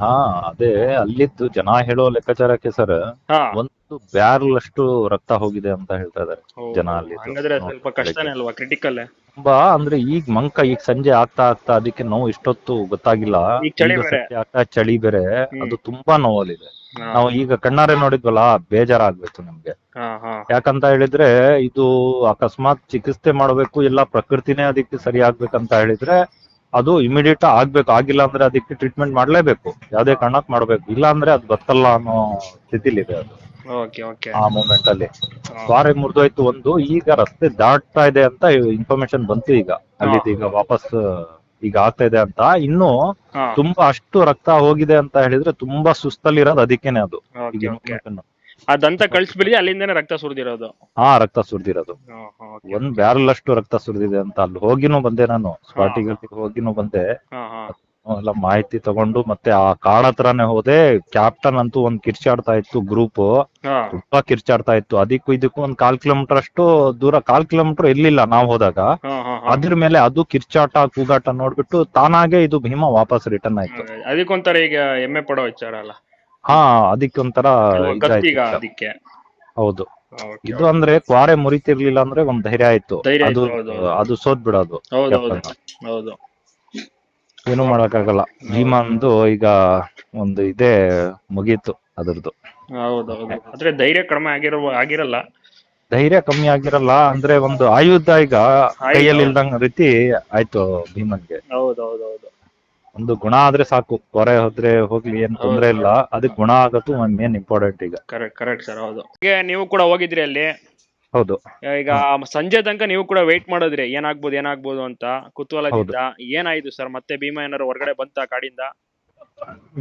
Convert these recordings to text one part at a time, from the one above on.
ಹಾ ಅದೇ ಅಲ್ಲಿದ್ದು ಜನ ಹೇಳೋ ಲೆಕ್ಕಾಚಾರಕ್ಕೆ ಸರ್ ಹಾ. ಒಂದು ಬ್ಯಾರಲ್ ಅಷ್ಟು ರಕ್ತ ಹೋಗಿದೆ ಅಂತ ಹೇಳ್ತಾ ಇದಾರೆ. ಜನ ಅಲ್ಲಿ ಹಂಗಾದ್ರೆ ಸ್ವಲ್ಪ ಕಷ್ಟನೇ ಅಲ್ವಾ ಕ್ರಿಟಿಕಲ್ ತುಂಬಾ ಅಂದ್ರೆ ಈಗ ಮಂಕ ಈಗ ಸಂಜೆ ಆಗ್ತಾ ಆಗ್ತಾ ಅದಕ್ಕೆ ನೋವು ಇಷ್ಟೊತ್ತು ಗೊತ್ತಾಗಿಲ್ಲ. ಈಗ ಚಳಿ ಈಗ ಬೇರೆ. ಸಂಜೆ ಆಗ್ತಾ ಚಳಿ ಬೇರೆ. ಹ್ಮ್. ಅದು ತುಂಬಾ ನೋವಲ್ಲಿದೆ. ನಾವು ಈಗ ಕಣ್ಣಾರೆ ನೋಡಿದ್ವಲ್ಲ ಬೇಜಾರಾಗ್ಬೇಕು ನಮ್ಗೆ. ಯಾಕಂತ ಹೇಳಿದ್ರೆ ಇದು ಅಕಸ್ಮಾತ್ ಚಿಕಿತ್ಸೆ ಮಾಡಬೇಕು ಇಲ್ಲ ಪ್ರಕೃತಿನೇ ಅದಕ್ಕೆ ಸರಿ ಆಗ್ಬೇಕಂತ ಹೇಳಿದ್ರೆ ಅದು ಇಮಿಡಿಯೇಟ್ ಆಗ್ಬೇಕು. ಆಗಿಲ್ಲ ಅಂದ್ರೆ ಅದಕ್ಕೆ ಟ್ರೀಟ್ಮೆಂಟ್ ಮಾಡ್ಲೇಬೇಕು. ಯಾವ್ದೇ ಕಾರಣಕ್ ಮಾಡ್ಬೇಕು. ಇಲ್ಲ ಅಂದ್ರೆ ಅದು ಗೊತ್ತಲ್ಲ ಅನ್ನೋ ಸ್ಥಿತಿಲಿದೆ ಅದು. ಓಕೆ ಓಕೆ ಆ ಮೂಮೆಂಟ್ ಅಲ್ಲಿ. ಸ್ವಾರಿ ಮುರಿದೋಯ್ತು ಒಂದು ಈಗ ರಸ್ತೆ ದಾಟ್ತಾ ಇದೆ ಅಂತ ಇನ್ಫಾರ್ಮೇಶನ್ ಬಂತು ಈಗ. ಅಲ್ಲಿ ಈಗ ವಾಪಸ್ ಈಗ ಆಗ್ತಾ ಇದೆ ಅಂತ. ಇನ್ನು ತುಂಬಾ ಅಷ್ಟು ರಕ್ತ ಹೋಗಿದೆ ಅಂತ ಹೇಳಿದ್ರೆ ತುಂಬಾ ಸುಸ್ತಲ್ಲಿರೋದು ಅದಕ್ಕೇನೆ ಅದು. ಈಗ. ಆ ದಂತ ಕಳ್ಸ್ಬಿಡಿ ಅಲ್ಲಿಂದನೇ ರಕ್ತ ಸುರಿದಿರೋದು. ಹಾ ರಕ್ತ ಸುರಿದಿರೋದು. ಒಂದ್ ಬ್ಯಾರಲ್ ಅಷ್ಟು ರಕ್ತ ಸುರಿದಿದೆ ಅಂತ ಅಲ್ಲಿ ಹೋಗಿನೂ ಬಂದೆ ನಾನು. ಸ್ಪಾಟಿಗೆ ಹೋಗಿನೂ ಬಂದೆ. ಎಲ್ಲ ಮಾಹಿತಿ ತಗೊಂಡು ಮತ್ತೆ ಆ ಕಾಡ್ ಹತ್ರನೇ ಹೋದೆ. ಕ್ಯಾಪ್ಟನ್ ಅಂತೂ ಒಂದ್ ಕಿರ್ಚಾಡ್ತಾ ಇತ್ತು ಗ್ರೂಪ್. ತುಂಬಾ ಕಿರ್ಚಾಡ್ತಾ ಇತ್ತು. ಅದಕ್ಕೂ ಇದಕ್ಕೂ ಒಂದ್ ಕಾಲ್ ಕಿಲೋಮೀಟರ್ ಅಷ್ಟು ದೂರ ಕಾಲ್ ಕಿಲೋಮೀಟರ್ ಇರ್ಲಿಲ್ಲ ನಾವ್ ಹೋದಾಗ. ಅದ್ರ ಮೇಲೆ ಅದು ಕಿರ್ಚಾಟ ಕೂಗಾಟ ನೋಡ್ಬಿಟ್ಟು ತಾನಾಗೆ ಇದು ಭೀಮಾ ವಾಪಸ್ ರಿಟರ್ನ್ ಆಯ್ತು. ಅದಕ್ಕೊಂಥರ ಈಗ ಎಮ್ಮೆ ಪಡೋ ವಿಚಾರ ಅಲ್ಲ. ಹಾ ಅದಕ್ಕೊಂಥರ. ಅದಕ್ಕೆ. ಹೌದು. ಇದು ಅಂದ್ರೆ ಕ್ವಾರೆ ಮುರಿತಿರ್ಲಿಲ್ಲ ಅಂದ್ರೆ ಒಂದ್ ಧೈರ್ಯ ಆಯ್ತು. ಅದು. ಅದು ಸೋತ್ ಬಿಡೋದು ಏನು ಮಾಡಕ್ಕಾಗಲ್ಲ. ಭೀಮಂದು ಈಗ ಒಂದು ಇದೇ ಮುಗೀತು ಅದರದು ಹೌದು ಹೌದು. ಆದ್ರೆ ಧೈರ್ಯ ಕಡಿಮೆ ಆಗಿರೋ ಆಗಿರಲ್ಲ. ಧೈರ್ಯ ಕಮ್ಮಿ ಆಗಿರಲ್ಲ ಅಂದ್ರೆ ಒಂದು ಆಯುಧ ಈಗ ಕೈಯಲ್ಲಿ ಇಲ್ದಂಗ ರೀತಿ ಆಯ್ತು ಭೀಮನ್ಗೆ ಹೌದು ಹೌದು ಹೌದು. ಒಂದು ಗುಣ ಆದ್ರೆ ಸಾಕು. ಕೊರೆ ಹೋದ್ರೆ ಹೋಗ್ಲಿ ಏನ್ ತೊಂದ್ರೆ ಇಲ್ಲ. ಅದಕ್ಕೆ ಗುಣ ಆಗೋದು ಒಂದ್ ಮೇನ್ ಇಂಪಾರ್ಟೆಂಟ್ ಈಗ. ಕರೆಕ್ಟ್ ಕರೆಕ್ಟ್ ಸರ್ ಹೌದು. ಈಗ ನೀವು ಕೂಡ ಹೋಗಿದ್ರಿ ಅಲ್ಲಿ? ಹೌದು. ಈಗ ಸಂಜೆ ತನಕ ನೀವು ಕೂಡ ವೇಟ್ ಮಾಡಿದ್ರಿ. ಏನಾಗ್ಬೋದು ಏನಾಗ್ಬೋದು ಅಂತ ಕುತೂಹಲದಿಂದ? ಏನಾಯ್ತು ಸರ್ ಮತ್ತೆ ಭೀಮಾ ಏನಾರು ಹೊರಗಡೆ ಬಂತ ಕಾಡಿಂದ?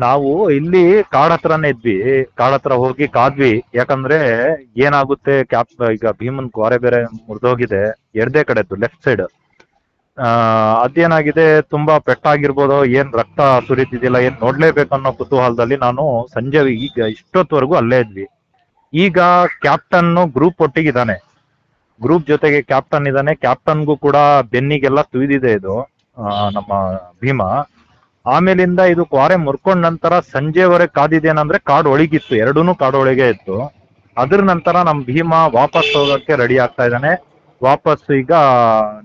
ನಾವು ಇಲ್ಲಿ ಕಾಡ್ ಹತ್ರನೇ ಇದ್ವಿ. ಕಾಡ್ ಹತ್ರ ಹೋಗಿ ಕಾದ್ವಿ. ಯಾಕಂದ್ರೆ ಏನಾಗುತ್ತೆ ಕ್ಯಾಪ್ ಈಗ ಭೀಮನ್ ಕೋರೆ ಬೇರೆ ಮುರಿದೋಗಿದೆ. ಎಡದೆ ಕಡೆದ್ದು ಲೆಫ್ಟ್ ಸೈಡ್ ಅದೇನಾಗಿದೆ ತುಂಬಾ ಪೆಟ್ಟಾಗಿರ್ಬೋದು ಏನ್ ರಕ್ತ ಸುರಿತಿದಿಲ್ಲ ಏನ್ ನೋಡ್ಲೇಬೇಕು ಅನ್ನೋ ಕುತೂಹಲದಲ್ಲಿ ನಾನು ಸಂಜೆ ಈಗ ಇಷ್ಟೊತ್ತವರೆಗೂ ಅಲ್ಲೇ ಇದ್ವಿ. ಈಗ ಕ್ಯಾಪ್ಟನ್ ಗ್ರೂಪ್ ಒಟ್ಟಿಗಿದ್ದಾನೆ. ಗ್ರೂಪ್ ಜೊತೆಗೆ ಕ್ಯಾಪ್ಟನ್ ಇದ್ದಾನೆ. ಕ್ಯಾಪ್ಟನ್ಗೂ ಕೂಡ ಬೆನ್ನಿಗೆಲ್ಲ ತುಯ್ದಿದೆ ಇದು ನಮ್ಮ ಭೀಮಾ. ಆಮೇಲಿಂದ ಇದು ಕ್ವಾರೆ ಮುರ್ಕೊಂಡ ನಂತರ ಸಂಜೆವರೆಗೆ ಕಾದಿದ್ದೇನಂದ್ರೆ ಕಾಡ್ ಒಳಗಿತ್ತು ಎರಡೂನು ಕಾಡ್ ಒಳಗೆ ಇತ್ತು. ಅದ್ರ ನಂತರ ನಮ್ ಭೀಮಾ ವಾಪಸ್ ಹೋಗಕ್ಕೆ ರೆಡಿ ಆಗ್ತಾ ಇದ್ದಾನೆ. ವಾಪಸ್ ಈಗ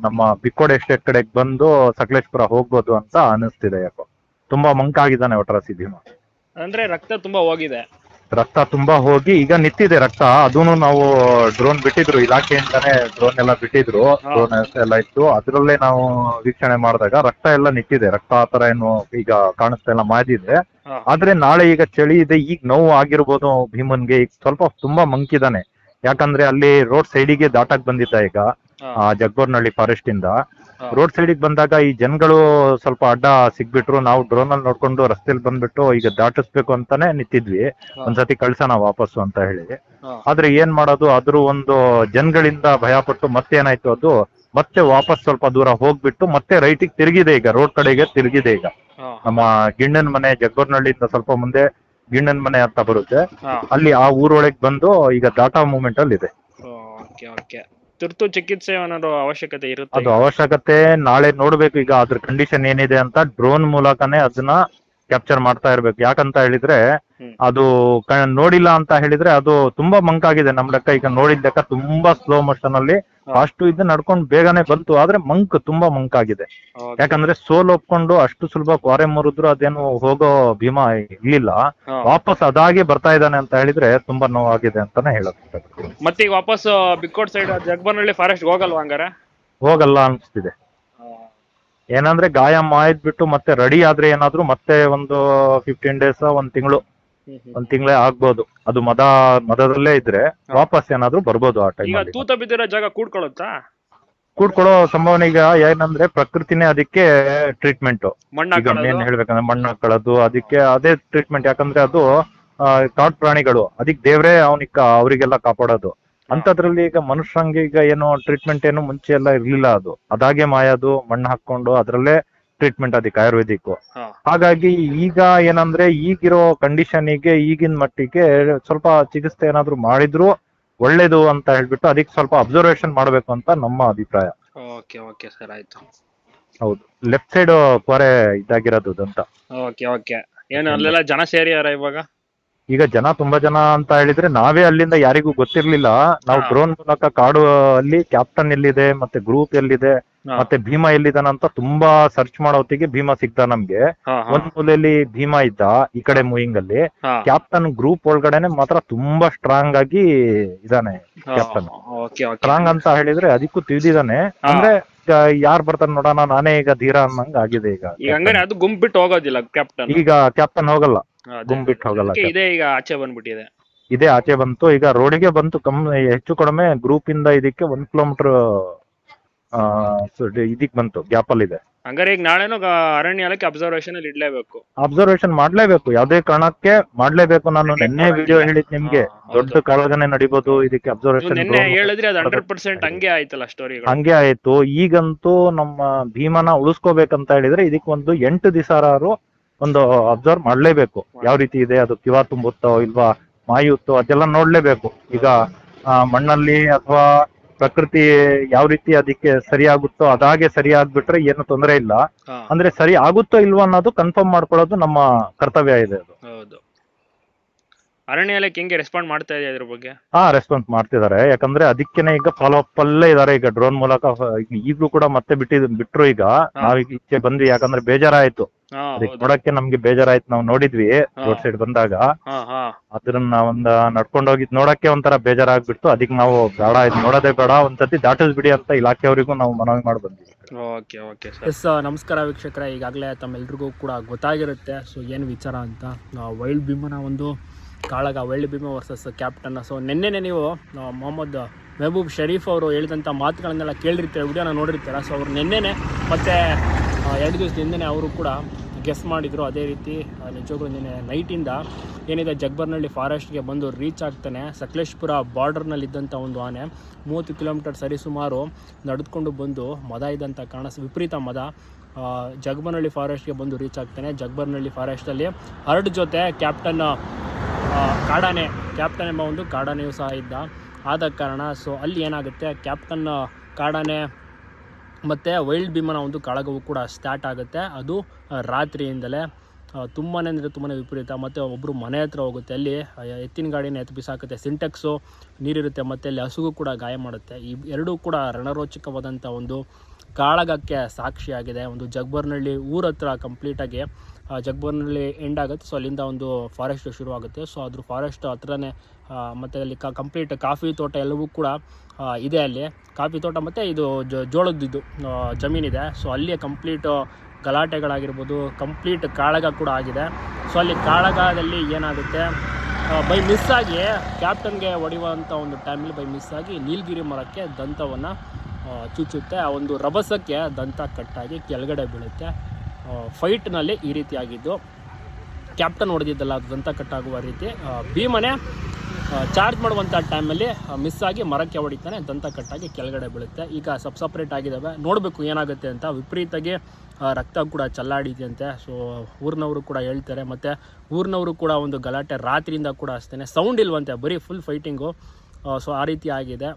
ನಮ್ಮ ಬಿಕ್ಕೋಡ್ ಎಸ್ಟೇಟ್ ಕಡೆಗೆ ಬಂದು ಸಕಲೇಶ್ಪುರ ಹೋಗ್ಬೋದು ಅಂತ ಅನಿಸ್ತಿದೆ ಯಾಕೋ. ತುಂಬಾ ಮಂಕಾಗಿದ್ದಾನೆ ಒಟ್ರಾಸಿ ಸಿದ್ಧಿಮ ಅಂದ್ರೆ ರಕ್ತ ತುಂಬಾ ಹೋಗಿದೆ. ರಕ್ತ ತುಂಬಾ ಹೋಗಿ ಈಗ ನಿಂತಿದೆ ರಕ್ತ. ಅದೂನು ನಾವು ಡ್ರೋನ್ ಬಿಟ್ಟಿದ್ರು ಇಲಾಖೆಯಿಂದಾನೆ ಡ್ರೋನ್ ಎಲ್ಲ ಬಿಟ್ಟಿದ್ರು. ಡ್ರೋನ್ ಎಲ್ಲ ಇತ್ತು. ಅದ್ರಲ್ಲೇ ನಾವು ವೀಕ್ಷಣೆ ಮಾಡಿದಾಗ ರಕ್ತ ಎಲ್ಲ ನಿಂತಿದೆ. ರಕ್ತ ಆತರ ಏನು ಈಗ ಕಾಣಿಸ್ತಾ ಎಲ್ಲ ಮಾದಿದೆ ಆದ್ರೆ ನಾಳೆ ಈಗ ಚಳಿ ಇದೆ ಈಗ ನೋವು ಆಗಿರ್ಬೋದು ಭೀಮನ್ಗೆ. ಈಗ ಸ್ವಲ್ಪ ತುಂಬಾ ಮಂಕಿದಾನೆ ಯಾಕಂದ್ರೆ ಅಲ್ಲಿ ರೋಡ್ ಸೈಡಿಗೆ ದಾಟಕ್ ಬಂದಿದ್ದ ಈಗ ಜಗ್ಗೋರ್ನಹಳ್ಳಿ ಫಾರೆಸ್ಟ್ ಇಂದ. ರೋಡ್ ಸೈಡಿಗೆ ಬಂದಾಗ ಈ ಜನಗಳು ಸ್ವಲ್ಪ ಅಡ್ಡ ಸಿಗ್ಬಿಟ್ರು ನಾವು ಡ್ರೋನ್ ಅಲ್ಲಿ ನೋಡ್ಕೊಂಡು ರಸ್ತೆಲಿ ಬಂದ್ಬಿಟ್ಟು ಈಗ ದಾಟಿಸ್ಬೇಕು ಅಂತಾನೆ ನಿಂತಿದ್ವಿ. ಒಂದ್ಸತಿ ಕಳ್ಸೋಣ ವಾಪಸ್ಸು ಅಂತ ಹೇಳಿ. ಆದ್ರೆ ಏನ್ ಮಾಡೋದು ಅದ್ರ ಒಂದು ಜನಗಳಿಂದ ಭಯಪಟ್ಟು ಮತ್ತೆ ಏನಾಯ್ತು ಅದು? ಮತ್ತೆ ವಾಪಸ್ ಸ್ವಲ್ಪ ದೂರ ಹೋಗ್ಬಿಟ್ಟು ಮತ್ತೆ ರೈಟಿಗೆ ತಿರುಗಿದೆ ಈಗ ರೋಡ್ ಕಡೆಗೆ ತಿರುಗಿದೆ ಈಗ. ನಮ್ಮ ಗಿಣ್ಣನ್ ಮನೆ ಜಗ್ಗೋರ್ನಹಳ್ಳಿಯಿಂದ ಸ್ವಲ್ಪ ಮುಂದೆ ಗಿಣ್ಣನ್ ಮನೆ ಅಂತ ಬರುತ್ತೆ ಹಾ. ಅಲ್ಲಿ ಆ ಊರೊಳಗೆ ಬಂದು ಈಗ ಡಾಟಾ ಮೂವ್ಮೆಂಟ್ ಅಲ್ಲಿ ಇದೆ ಓಕೆ ಓಕೆ ತುರ್ತು ಚಿಕಿತ್ಸೆ ಅನ್ನೋದು ಅವಶ್ಯಕತೆ ಇರುತ್ತೆ ಅದು ಅವಶ್ಯಕತೆ ನಾಳೆ ನೋಡ್ಬೇಕು ಈಗ ಅದ್ರ ಕಂಡೀಷನ್ ಏನಿದೆ ಅಂತ ಡ್ರೋನ್ ಮೂಲಕನೇ ಅದನ್ನ ಕ್ಯಾಪ್ಚರ್ ಮಾಡ್ತಾ ಇರ್ಬೇಕು ಯಾಕಂತ ಹೇಳಿದ್ರೆ. ಅದು ನೋಡಿಲ್ಲ ಅಂತ ಹೇಳಿದ್ರೆ ಅದು ತುಂಬಾ ಮಂಕಾಗಿದೆ ನಮ್ ಲೆಕ್ಕ. ಈಗ ನೋಡಿದ ಲೆಕ್ಕ ತುಂಬಾ ಸ್ಲೋ ಮೋಷನ್ ಅಲ್ಲಿ ಫಾಸ್ಟ್ ಇದ್ದು ಇದು ನಡ್ಕೊಂಡು ಬೇಗನೆ ಬಂತು. ಆದ್ರೆ ಮಂಕ್ ತುಂಬಾ ಮಂಕಾಗಿದೆ. ಯಾಕಂದ್ರೆ ಸೋಲ್ ಒಪ್ಕೊಂಡು ಅಷ್ಟು ಸುಲಭ ಕ್ವಾರೆ ಮುರಿದ್ರು ಅದೇನು ಹೋಗೋ ಭೀಮಾ ಇರ್ಲಿಲ್ಲ. ವಾಪಸ್ ಅದಾಗಿ ಬರ್ತಾ ಇದ್ದಾನೆ ಅಂತ ಹೇಳಿದ್ರೆ ತುಂಬಾ ನೋವಾಗಿದೆ ಅಂತಾನೆ ಹೇಳಕ್ ಮತ್ತೆ ಈಗ ವಾಪಸ್ ಬಿಕ್ಕೋಡ್ ಸೈಡ್ ಜಗ್ಬನಹಳ್ಳಿ ಫಾರೆಸ್ಟ್ ಹೋಗಲ್ವಾ ಹಂಗಾರೆ? ಹೋಗಲ್ಲ ಅನ್ಸ್ತಿದೆ. ಏನಂದ್ರೆ ಗಾಯ ಬಿಟ್ಟು ಮತ್ತೆ ರೆಡಿ ಆದ್ರೆ ಏನಾದ್ರು ಮತ್ತೆ ಒಂದು ಫಿಫ್ಟೀನ್ ಡೇಸ್ ಒಂದ್ ತಿಂಗಳು. ಒಂದ್ ತಿಂಗಳೇ ಆಗ್ಬೋದು. ಅದು ಮದ ಮದದಲ್ಲೇ ಇದ್ರೆ ವಾಪಸ್ ಏನಾದ್ರು ಬರ್ಬೋದು ಆ ಈಗ ಟೈಮಲ್ಲಿ ತೂತ ಬಿದ್ದಿರೋ ಜಾಗ ಕೂಡ್ಕೊಳ್ಳುತ್ತಾ? ಕೂಡ್ಕೊಡೋ ಸಂಭಾವನೆ ಈಗ ಏನಂದ್ರೆ ಪ್ರಕೃತಿನೇ ಅದಕ್ಕೆ ಟ್ರೀಟ್ಮೆಂಟ್ ಮಣ್ಣು ಈಗ ಹಾಕೊಳ್ಳೋದು? ಏನ್ ಹೇಳ್ಬೇಕಂದ್ರೆ ಮಣ್ಣು ಹಾಕೊಳ್ಳೋದು ಅದಕ್ಕೆ ಅದೇ ಟ್ರೀಟ್ಮೆಂಟ್ ಯಾಕಂದ್ರೆ ಅದು ಆ, ಕಾಡ್ ಪ್ರಾಣಿಗಳು ಅದಕ್ಕೆ ದೇವ್ರೇ ಅವನಿಗೆ ಅವರಿಗೆಲ್ಲ ಕಾಪಾಡೋದು. ಅಂತದ್ರಲ್ಲಿ ಈಗ ಮನುಷ್ಯಂಗೆ ಈಗ ಏನು ಟ್ರೀಟ್ಮೆಂಟ್ ಏನು ಮುಂಚೆ ಎಲ್ಲ ಇರ್ಲಿಲ್ಲ ಅದು. ಅದಾಗೆ ಮಾಯೋದು ಮಣ್ಣು ಹಾಕೊಂಡು ಅದ್ರಲ್ಲೇ ಟ್ರೀಟ್ಮೆಂಟ್ ಅದಕ್ಕೆ ಆಯುರ್ವೇದಿಕ್ ಹಾ. ಹಾಗಾಗಿ ಈಗ ಏನಂದ್ರೆ ಈಗಿರೋ ಕಂಡೀಷನಿಗೆ ಈಗಿನ ಮಟ್ಟಿಗೆ ಸ್ವಲ್ಪ ಚಿಕಿತ್ಸೆ ಏನಾದ್ರು ಮಾಡಿದ್ರು ಒಳ್ಳೇದು ಅಂತ ಹೇಳ್ಬಿಟ್ಟು ಅದಕ್ಕೆ ಸ್ವಲ್ಪ ಅಬ್ಸರ್ವೇಷನ್ ಮಾಡ್ಬೇಕು ಅಂತ ನಮ್ಮ ಅಭಿಪ್ರಾಯ. ಓಕೆ ಓಕೆ ಸರ್ ಆಯ್ತು. ಹೌದು. ಲೆಫ್ಟ್ ಸೈಡ್ ಕೊರೆ ಇದಾಗಿರೋದು ಅಂತ ಓಕೆ ಓಕೆ ಏನು ಅಲ್ಲೆಲ್ಲ ಜನ ಸೇರಿಯಾರ ಇವಾಗ? ಈಗ ಜನ ತುಂಬಾ ಜನ ಅಂತ ಹೇಳಿದ್ರೆ ನಾವೇ ಅಲ್ಲಿಂದ ಯಾರಿಗೂ ಗೊತ್ತಿರ್ಲಿಲ್ಲ. ನಾವು ಡ್ರೋನ್ ಮೂಲಕ ಕಾಡು ಅಲ್ಲಿ ಕ್ಯಾಪ್ಟನ್ ಎಲ್ಲಿದೆ ಮತ್ತೆ ಗ್ರೂಪ್ ಎಲ್ಲಿದೆ ಮತ್ತೆ ಭೀಮಾ ಎಲ್ಲಿದಾನ ಅಂತ ತುಂಬಾ ಸರ್ಚ್ ಮಾಡೋ ಹೊತ್ತಿಗೆ ಭೀಮಾ ಸಿಗ್ತಾ ನಮ್ಗೆ. ಒಂದ್ ಮೂಲೆಯಲ್ಲಿ ಭೀಮಾ ಇದ್ದ ಈ ಕಡೆ ಮೂಯಿಂಗ್ ಅಲ್ಲಿ. ಕ್ಯಾಪ್ಟನ್ ಗ್ರೂಪ್ ಒಳಗಡೆನೆ ಮಾತ್ರ ತುಂಬಾ ಸ್ಟ್ರಾಂಗ್ ಆಗಿ ಇದಾನೆ ಕ್ಯಾಪ್ಟನ್ ಸ್ಟ್ರಾಂಗ್ ಅಂತ ಹೇಳಿದ್ರೆ ಅದಕ್ಕೂ ತಿಳಿದಿದ್ದಾನೆ. ಅಂದ್ರೆ ಯಾರ್ ಬರ್ತಾನೆ ನೋಡೋಣ ನಾನೇ ಈಗ ಧೀರ ಅನ್ನಂಗ್ ಆಗಿದೆ ಈಗ. ಅದು ಗುಂಪು ಬಿಟ್ಟು ಹೋಗೋದಿಲ್ಲ ಕ್ಯಾಪ್ಟನ್ ಈಗ ಕ್ಯಾಪ್ಟನ್ ಹೋಗಲ್ಲ. ಗುಂಪು ಬಿಟ್ಟು ಹೋಗಲ್ಲ ಇದೇ ಈಗ ಆಚೆ ಬಂದ್ಬಿಟ್ಟಿದೆ. ಇದೇ ಆಚೆ ಬಂತು. ಈಗ ರೋಡಿಗೆ ಬಂತು ಕಮ್ಮಿ ಹೆಚ್ಚು ಕಡಿಮೆ ಗ್ರೂಪ್ ಇಂದ ಇದಕ್ಕೆ ಒಂದ್ ಕಿಲೋಮೀಟರ್ ಇದಕ್ ಬಂತು ಗ್ಯಾಪ್ ಅಲ್ಲಿ ಇದೆ. ಹಂಗಾರೆ ಈಗ ನಾಳೆನೂ ಅರಣ್ಯ ಅರಣ್ಯಾಲಯಕ್ಕೆ ಅಬ್ಸರ್ವೇಷನ್ ಅಲ್ಲಿ ಇಡ್ಲೇಬೇಕು. ಅಬ್ಸರ್ವೇಷನ್ ಮಾಡ್ಲೇಬೇಕು. ಯಾವ್ದೇ ಕಾರಣಕ್ಕೆ ಮಾಡ್ಲೇಬೇಕು. ನಾನು ನಿನ್ನೆ ವಿಡಿಯೋ ಹೇಳಿದ್ ನಿಮ್ಗೆ. ದೊಡ್ಡ ಕಾಳಗನೆ ನಡಿಬಹುದು ಇದಕ್ಕೆ ಅಬ್ಸರ್ವೇಷನ್ ನಿನ್ನೆ ಹೇಳಿದ್ರೆ ಅದು ಹಂಡ್ರೆಡ್ ಪರ್ಸೆಂಟ್ ಹಂಗೆ ಆಯ್ತಲ್ಲ ಸ್ಟೋರಿಗಳು ಹಂಗೆ ಆಯ್ತು. ಈಗಂತೂ ನಮ್ಮ ಭೀಮನ ಉಳಿಸ್ಕೋಬೇಕಂತ ಹೇಳಿದ್ರೆ ಇದಕ್ಕೆ ಒಂದು ಎಂಟು ದಿವಸ ಒಂದು ಅಬ್ಸರ್ವ್ ಮಾಡ್ಲೇಬೇಕು. ಯಾವ ರೀತಿ ಇದೆ ಅದು ಕಿವ ತುಂಬುತ್ತೋ ಇಲ್ವಾ ಮಾಯುತ್ತೋ ಅದೆಲ್ಲ ನೋಡ್ಲೇಬೇಕು. ಈಗ ಆ, ಮಣ್ಣಲ್ಲಿ ಅಥವಾ ಪ್ರಕೃತಿ ಯಾವ ರೀತಿ ಅದಕ್ಕೆ ಸರಿ ಆಗುತ್ತೋ ಅದಾಗೆ ಸರಿ ಆಗ್ಬಿಟ್ರೆ ಏನು ತೊಂದರೆ ಇಲ್ಲ. ಅಂದ್ರೆ ಸರಿ ಆಗುತ್ತೋ ಇಲ್ವಾ ಅನ್ನೋದು ಕನ್ಫರ್ಮ್ ಮಾಡ್ಕೊಳ್ಳೋದು ನಮ್ಮ ಕರ್ತವ್ಯ ಇದೆ ಅದು. ಹೌದು. ಇಲಾಖೆ ಹೆಂಗೆ ರೆಸ್ಪಾಂಡ್ ಮಾಡ್ತಾ ಇದೆ ಅದ್ರ ಬಗ್ಗೆ? ಹಾ ರೆಸ್ಪಾನ್ಸ್ ಮಾಡ್ತಿದ್ದಾರೆ. ಯಾಕಂದ್ರೆ ಅದಕ್ಕೇನೆ ಈಗ ಫಾಲೋ ಅಪ್ ಅಲ್ಲೇ ಇದಾರೆ ಈಗ ಡ್ರೋನ್ ಮೂಲಕ. ಈಗಲೂ ಈಗ ಈಗ್ಲೂ ಕೂಡ ಮತ್ತೆ ಬಿಟ್ಟಿದ್ ಬಿಟ್ರು ಈಗ. ನಾವೀಗ ಈಚೆ ಬಂದ್ವಿ. ಯಾಕಂದ್ರೆ ಬೇಜಾರಾಯ್ತು. ಅದಕ್ಕೆ ನೋಡಕ್ಕೆ ನಮ್ಗೆ ಬೇಜಾರಾಯ್ತು. ನಾವು ನೋಡಿದ್ವಿ ರೋಡ್ ಸೈಡ್ ಬಂದಾಗ. ಹಾ ಹಾ. ಅದ್ರನ್ನ ಒಂದ ನಡ್ಕೊಂಡು ಹೋಗಿದ್ ನೋಡಕ್ಕೆ ಒಂಥರ ಬೇಜಾರಾಗ್ಬಿಡ್ತು. ಅದಕ್ಕೆ ನಾವು ಬೇಡ ಇದು ನೋಡೋದೇ ಬೇಡ ಒಂದ್ಸತಿ ದಾಟಿಸ್ಬಿಡಿ ಅಂತ ಇಲಾಖೆಯವರಿಗೂ ನಾವು ಮನವಿ ಮಾಡಿ ಬಂದ್ವಿ. Okay okay sir. ಎಸ್ ನಮಸ್ಕಾರ ವೀಕ್ಷಕರ. ಈಗಾಗಲೇ ತಮ್ಮೆಲ್ರಿಗೂ ಕೂಡ ಗೊತ್ತಾಗಿರುತ್ತೆ. ಸೊ ಏನು ವಿಚಾರ ಅಂತ? ವೈಲ್ಡ್ ಭೀಮನ ಒಂದು ಕಾಳಗ wild Bheema versus captain so ನಿನ್ನೆನೆ ನೀವು ಮೊಹಮ್ಮದ್ ಮೆಹಬೂಬ್ ಶರೀಫ್ ಅವರು ಹೇಳಿದಂಥ ಮಾತುಗಳನ್ನೆಲ್ಲ ಕೇಳಿರ್ತೀರ ವಿಡಿಯೋನ ನೋಡಿರ್ತೀರ. ಸೊ ಅವ್ರು ನಿನ್ನೆನೆ ಮತ್ತು ಎರಡು ದಿವಸದಿಂದನೇ ಅವರು ಕೂಡ ಗೆಸ್ ಮಾಡಿದರು. ಅದೇ ರೀತಿ ನಿಜವಾಗ್ಲೂ ನಿನ್ನೆ ನೈಟಿಂದ ಏನಿದೆ ಜಗ್ಬರ್ನಹಳ್ಳಿ ಫಾರೆಸ್ಟ್ಗೆ ಬಂದು ರೀಚ್ ಆಗ್ತಾನೆ. ಸಕಲೇಶ್ಪುರ ಬಾರ್ಡರ್ನಲ್ಲಿದ್ದಂಥ ಒಂದು ಆನೆ, ಮೂವತ್ತು ಕಿಲೋಮೀಟರ್ ಸರಿಸುಮಾರು ನಡೆದುಕೊಂಡು ಬಂದು ಮದ ಇದ್ದಂಥ ಕಾರಣ, ವಿಪರೀತ ಮದ ಜಗ್ಬರ್ನಳ್ಳಿ ಫಾರೆಸ್ಟ್ಗೆ ಬಂದು ರೀಚ್ ಆಗ್ತಾನೆ. ಜಗ್ಬರ್ನಹಳ್ಳಿ ಫಾರೆಸ್ಟಲ್ಲಿ ಹರಡ್ ಜೊತೆ ಕ್ಯಾಪ್ಟನ್ ಕಾಡಾನೆ ಕ್ಯಾಪ್ಟನ್ ಎಂಬ ಒಂದು ಕಾಡಾನೆಯೂ ಸಹ ಇದ್ದ. ಆದ ಕಾರಣ ಸೊ ಅಲ್ಲಿ ಏನಾಗುತ್ತೆ ಕ್ಯಾಪ್ಟನ್ ಕಾಡಾನೆ ಮತ್ತು ವೈಲ್ಡ್ ಭೀಮನ ಒಂದು ಕಾಳಗವು ಕೂಡ ಸ್ಟಾರ್ಟ್ ಆಗುತ್ತೆ. ಅದು ರಾತ್ರಿಯಿಂದಲೇ ತುಂಬಾ ಅಂದರೆ ತುಂಬಾ ವಿಪರೀತ. ಮತ್ತು ಒಬ್ಬರು ಮನೆ ಹತ್ರ ಹೋಗುತ್ತೆ. ಅಲ್ಲಿ ಎತ್ತಿನ ಗಾಡಿನ ಎತ್ತು ಬಿಸಾಕುತ್ತೆ. ಸಿಂಟೆಕ್ಸು, ನೀರಿರುತ್ತೆ. ಮತ್ತು ಅಲ್ಲಿ ಹಸುಗೂ ಕೂಡ ಗಾಯ ಮಾಡುತ್ತೆ. ಈ ಎರಡೂ ಕೂಡ ರಣರೋಚಕವಾದಂಥ ಒಂದು ಕಾಳಗಕ್ಕೆ ಸಾಕ್ಷಿಯಾಗಿದೆ. ಒಂದು ಜಗ್ಬರ್ನಳ್ಳಿ ಊರ ಹತ್ರ ಕಂಪ್ಲೀಟಾಗಿ ಜಗ್ಬರ್ನಳ್ಳಿ ಎಂಡ್ ಆಗುತ್ತೆ. ಸೊ ಅಲ್ಲಿಂದ ಒಂದು ಫಾರೆಸ್ಟ್ ಶುರುವಾಗುತ್ತೆ. ಸೊ ಅದ್ರ ಫಾರೆಸ್ಟ್ ಹತ್ರನೇ ಮತ್ತು ಅಲ್ಲಿ ಕ ಕಂಪ್ಲೀಟ್ ಕಾಫಿ ತೋಟ ಎಲ್ಲವೂ ಕೂಡ ಇದೆ ಅಲ್ಲಿ. ಕಾಫಿ ತೋಟ ಮತ್ತು ಇದು ಜೋಳದ್ದು ಜಮೀನಿದೆ. ಸೊ ಅಲ್ಲಿ ಕಂಪ್ಲೀಟ್ ಗಲಾಟೆಗಳಾಗಿರ್ಬೋದು ಕಂಪ್ಲೀಟ್ ಕಾಳಗ ಕೂಡ ಆಗಿದೆ. ಸೊ ಅಲ್ಲಿ ಕಾಳಗದಲ್ಲಿ ಏನಾಗುತ್ತೆ ಬೈ ಮಿಸ್ ಆಗಿ ಕ್ಯಾಪ್ಟನ್ಗೆ ಹೊಡೆಯುವಂಥ ಒಂದು ಟೈಮಲ್ಲಿ ಬೈ ಮಿಸ್ ಆಗಿ ನೀಲಗಿರಿ ಮರಕ್ಕೆ ದಂತವನ್ನು ಚುಚ್ಚುತ್ತೆ. ಆ ಒಂದು ರಭಸಕ್ಕೆ ದಂತ ಕಟ್ಟಾಗಿ ಕೆಳಗಡೆ ಬೀಳುತ್ತೆ. ಫೈಟ್ನಲ್ಲಿ ಈ ರೀತಿಯಾಗಿದ್ದು. ಕ್ಯಾಪ್ಟನ್ ಹೊಡೆದಿದ್ದಲ್ಲ ದಂತ ಕಟ್ಟಾಗುವ ರೀತಿ. ಭೀಮನೆ ಚಾರ್ಜ್ ಮಾಡುವಂಥ ಟೈಮಲ್ಲಿ ಮಿಸ್ ಆಗಿ ಮರಕ್ಕೆ ಹೊಡಿತಾನೆ, ದಂತ ಕಟ್ಟಾಗಿ ಕೆಳಗಡೆ ಬೀಳುತ್ತೆ. ಈಗ ಸಬ್ ಸಪ್ರೇಟ್ ಆಗಿದ್ದಾವೆ ನೋಡಬೇಕು ಏನಾಗುತ್ತೆ ಅಂತ. ವಿಪರೀತಾಗಿ ರಕ್ತ ಕೂಡ ಚಲ್ಲಾಡಿದೆಯಂತೆ. ಸೊ ಊರಿನವರು ಕೂಡ ಹೇಳ್ತಾರೆ. ಮತ್ತು ಊರಿನವರು ಕೂಡ ಒಂದು ಗಲಾಟೆ ರಾತ್ರಿಯಿಂದ ಕೂಡ ಅಷ್ಟೇ ಸೌಂಡ್ ಇಲ್ವಂತೆ. ಬರೀ ಫುಲ್ ಫೈಟಿಂಗು ಸೊ ಆ ರೀತಿ ಆಗಿದೆ.